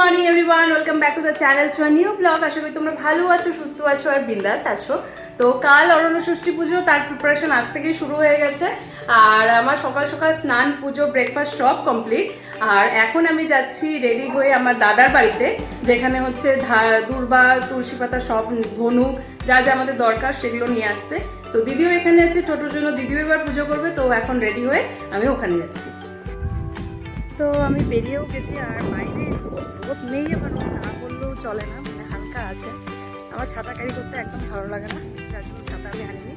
Morning everyone welcome back to the channel to new blog আশা করি তোমরা ভালো আছো, সুস্থ আছো আর বিন্দাস আছো। তো কাল অরণ্য ষষ্ঠী পুজো, তার প্রিপারেশন আজ থেকেই শুরু হয়ে গেছে। আর আমার সকাল সকাল স্নান, পুজো ব্রেকফাস্ট সব কমপ্লিট আর এখন আমি যাচ্ছি রেডি হয়ে আমার দাদার বাড়িতে, যেখানে হচ্ছে দূর্বা, তুলসী পাতা সব, ধনু, যা যা আমাদের দরকার সেগুলো নিয়ে আসতে। তো দিদিও এখানে আছে, ছোটোর জন্য দিদিও এবার পুজো করবে। তো এখন রেডি হয়ে আমি ওখানে যাচ্ছি। তো আমি বেরিয়েও গেছি আর বাইরে রোদ নেই এবার না বললেও চলে না মানে হালকা আছে। আমার ছাতা ক্যারি করতে একদম ভালো লাগে না, যার জন্য ছাতা আমি আনিনি।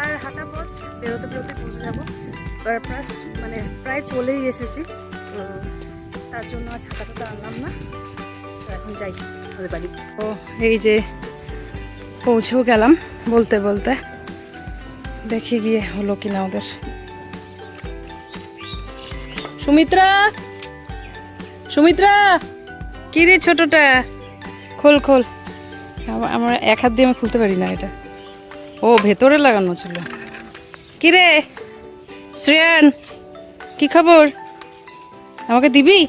আর হাঁটা পথ, বেরোতে বেরোতে পৌঁছে যাব। প্লাস মানে প্রায় চলেই এসেছি। তো তার জন্য আর ছাতাটা তো আনলাম না। তো এখন যাই, ওদের বাড়ি। ও, এই যে পৌঁছেও গেলাম বলতে বলতে। দেখি গিয়ে হলো কিনা ওদের। সুমিত্রা? সুমিত্রা? কি রে ছোটটা? খোল খোল। আমার এক হাত দিয়ে আমি খুলতে পারি না এটা। ও, ভেতরে লাগানো ছিল। কি রে? শ্রেয়ান, কি খবর? আমাকে দিবি?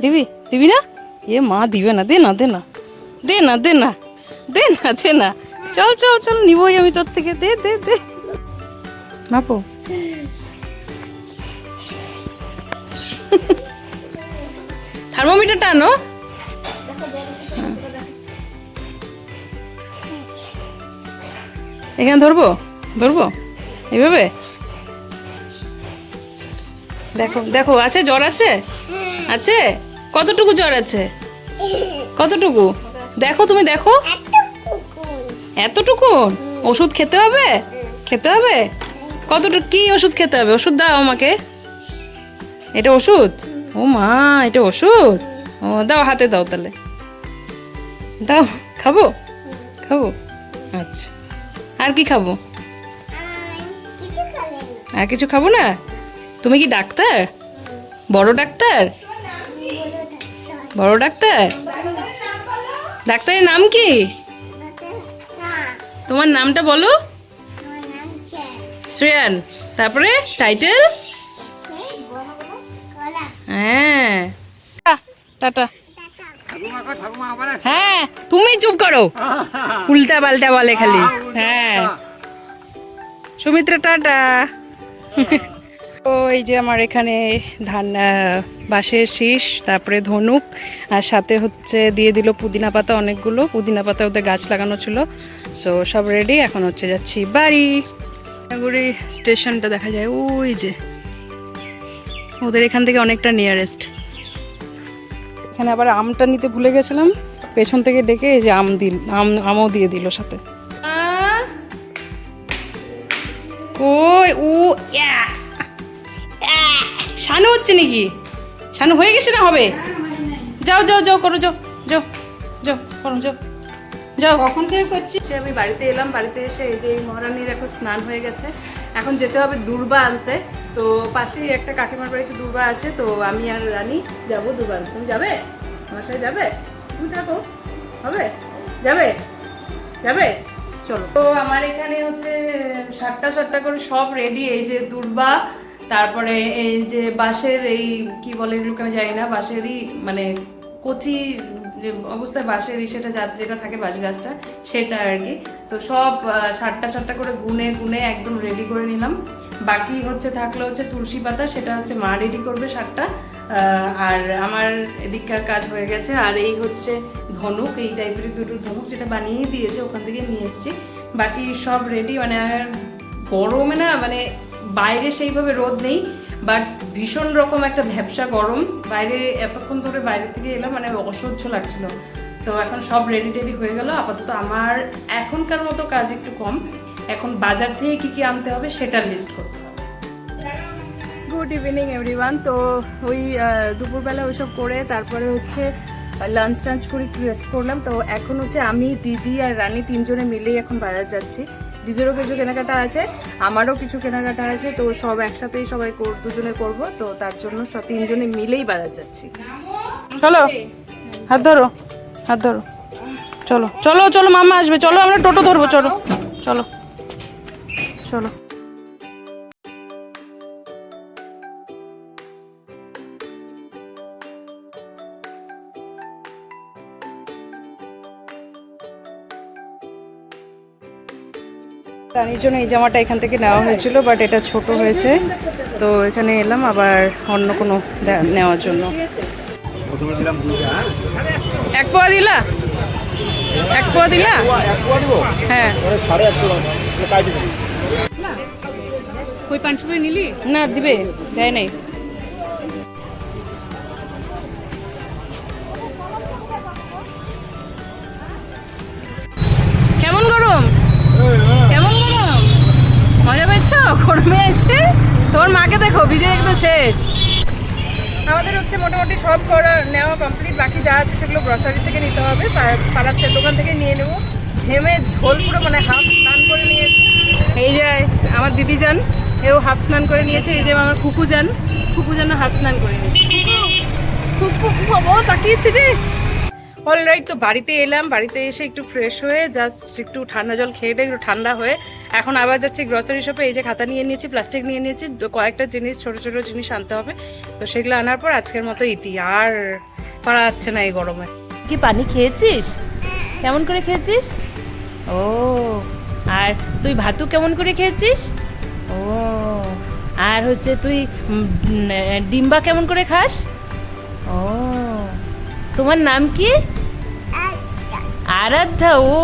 দিবি? দিবি না? এ মা, দিবে না, দে না দে না। দে না দে না। দে না দে না। চল চল চল, নিবই আমি তোর থেকে। দে দে দে। মাপো। থার্মোমিটারটা টানো। এখানে ধরবো? ধরবো? এইভাবে? দেখো দেখো, আছে? জ্বর আছে? আছে? কতটুকু জ্বর আছে? কতটুকু? দেখো, তুমি দেখো। এতটুকু? ওষুধ খেতে হবে? খেতে হবে? কতটুকু? কি ওষুধ খেতে হবে? ওষুধ দাও আমাকে। এটা ওষুধ? ও মা এটা ওষুধ? ও দাও হাতে দাও তাহলে। দাও খাব? খাব? আচ্ছা। আর কি খাব? আর কিছু খাব না? তুমি কি ডাক্তার? বড় ডাক্তার? বড় ডাক্তার? ডাক্তারের নাম কি? তোমার নামটা বলো। শ্রেয়ান। তারপরে টাইটেল? হ্যাঁ। টাটা হ্যাঁ তুমি চুপ করো। উল্টা পাল্টা বলে খালি। হ্যাঁ। সুমিত্রা টাটা এই যে আমার এখানে ধান বাঁশের শীষ, তারপরে ধনুক, আর সাথে হচ্ছে দিয়ে দিল পুদিনা পাতা অনেকগুলো। পুদিনা পাতা ওদের গাছ লাগানো ছিল। সো সব রেডি এখন হচ্ছে যাচ্ছি বাড়ি। স্টেশনটা দেখা যায়, ওই যে। ওদের এখান থেকে অনেকটা নিয়ারেস্ট এখানে আবার আমটা নিতে ভুলে গেছিলাম পেছন থেকে ডেকে এই যে আম দিল আম আমও দিয়ে দিল সাথে। কই ও। শানু হচ্ছে নাকি? শানু হয়ে গেছে না হবে? যাও যাও যাও করো যাও যাও যাও করো যাও। যাও। কখন থেকে করছি? আমি বাড়িতে এলাম, বাড়িতে এসে এই যে এই মহারানীর এখন স্নান হয়ে গেছে। এখন যেতে হবে দুর্বা আনতে। তো পাশেই একটা কাকিমার বাড়িতে দুর্বা আছে, তো আমি আর রানী যাব দুর্বা আনতে। তুমি যাবে? আমার যাবে? তুমি থাকো। হবে? যাবে? যাবে? চলো। তো আমার এখানে হচ্ছে সাতটা সাতটা করে সব রেডি এই যে দুর্বা, তারপরে এই যে বাঁশের এই, কি বলে এগুলোকে আমি জানি না, বাঁশেরই মানে কচি যে অবস্থায় বাঁশের এই যার যেটা থাকে বাঁশ গাছটা, সেটা আর কি। তো সব সাতটা সাতটা করে গুনে গুনে একদম রেডি করে নিলাম। বাকি হচ্ছে থাকল হচ্ছে তুলসী পাতা, সেটা হচ্ছে মা রেডি করবে সাতটা। আর আমার এদিককার কাজ হয়ে গেছে। আর এই হচ্ছে ধনুক, এই টাইপের দুটো ধনুক যেটা বানিয়ে দিয়েছে, ওখান থেকে নিয়ে এসেছি। বাকি সব রেডি মানে গরমে না মানে বাইরে সেইভাবে রোদ নেই। বাট ভীষণ রকম একটা ভ্যাবসা গরম। বাইরে এতক্ষণ ধরে বাইরে থেকে এলাম মানে অসহ্য লাগছিল। তো এখন সব রেডি টেডি হয়ে গেল। আপাতত আমার এখনকার মতো কাজ একটু কম। এখন বাজার থেকে কি কি আনতে হবে সেটা লিস্ট করতে হবে। গুড ইভিনিং এভরিওয়ান তো ওই দুপুরবেলা ওইসব করে তারপরে হচ্ছে লাঞ্চ টাঞ্চ করে একটু রেস্ট করলাম। তো এখন হচ্ছে আমি, দিদি আর রানী তিনজনে মিলেই এখন বাজার যাচ্ছি। দিদিরও কিছু কেনাকাটা আছে, আমারও কিছু কেনাকাটা আছে, তো সব একসাথেই সবাই দুজনে করব, তো তার জন্য সব তিনজনে মিলেই বাজার যাচ্ছি। চলো, হাত ধরো হাত ধরো। চলো চলো চলো, মামা আসবে, চলো, আমরা টোটো ধরবো, চলো চলো চলো। রানীর জন্য এই জামাটা এখান থেকে নেওয়া হয়েছিল বাট এটা ছোট হয়েছে। তো এখানে এলাম আবার অন্য কোনো নেওয়ার জন্য। হ্যাঁ? এক পোয়া দিলা? এক পোয়া দিলা? হ্যাঁ। কই পাঁচশো নিলি? না দিবে। দেয় নাই। গরমে এসে তোর মাকে দেখো ভিজে একদম শেষ আমাদের হচ্ছে মোটামুটি সব করা নেওয়া কমপ্লিট বাকি যা আছে সেগুলো গ্রসারি থেকে নিতে হবে পাড়ার থেকে দোকান থেকে নিয়ে নেব ঘেমে ঝোল পুরো মানে হাফ স্নান করে নিয়েছি এই যে আমার দিদি যান এও হাফ স্নান করে নিয়েছে এই যে আমার কুকু যান কুকু যেন হাফ স্নান করে নিয়েছে কুকু কুকু বাবা তাকিয়েছে রে অলরাইট তো বাড়িতে এলাম, বাড়িতে এসে একটু ফ্রেশ হয়ে জাস্ট একটু ঠান্ডা জল খেয়ে একটু ঠান্ডা হয়ে এখন আবার যাচ্ছি গ্রসারি শপে এই যে খাতা নিয়ে নিয়েছি প্লাস্টিক নিয়ে নিয়েছি কয়েকটা জিনিস, ছোট ছোট জিনিস আনতে হবে, তো সেগুলো আনার পর আজকের মতো ইতি আর পারা যাচ্ছে না এই গরমে। কি পানি খেয়েছিস? কেমন করে খেয়েছিস? ও, আর তুই ভাতু কেমন করে খেয়েছিস? ও, আর হচ্ছে তুই ডিম্বা কেমন করে খাস? তোমার নাম কি? আরাধ্যা। ও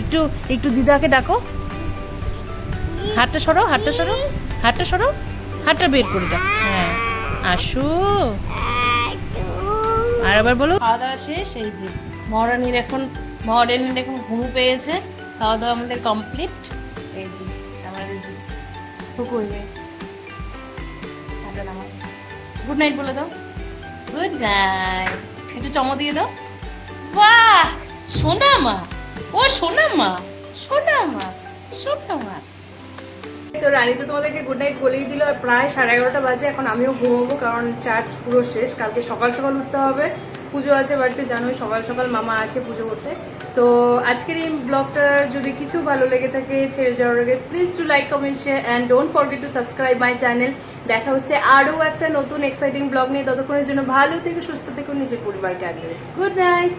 একটু একটু দিদাকে ডাকো। হাতটা সরো হাতটা সরো হাতটা সরো হাতটা বের করে দাও। হ্যাঁ আসো। আর আবার বলো। খাওয়া দাওয়া শেষ এই যে মহারানীর এখন মহারানীর এখন ঘুমু পেয়েছে। খাওয়া দাওয়া আমাদের কমপ্লিট এই যে আমাদের গুড নাইট বলে দাও। গুড নাইট একটু চমো দিয়ে দাও। বাহ সোনা মা ও সোনা মা সোনা মা সোনা মা তো রানী তো তোমাদেরকে গুড নাইট বলেই দিল প্রায় সাড়ে এগারোটা বাজে, এখন আমিও ঘুমাবো, কারণ চার্জ পুরো শেষ, কালকে সকাল সকাল উঠতে হবে। পুজো আছে বাড়িতে, জানোই সকাল সকাল মামা আসে পুজো করতে। তো আজকের এই ব্লগটা যদি কিছু ভালো লেগে থাকে, ছেড়ে যাওয়ার আগে please to like comment share and don't forget to subscribe my channel দেখা হচ্ছে আরও একটা নতুন এক্সাইটিং ব্লগ নিয়ে। ততক্ষণের জন্য ভালো থেকে, সুস্থ থেকে, নিজের পরিবারকে আগে গুড নাইট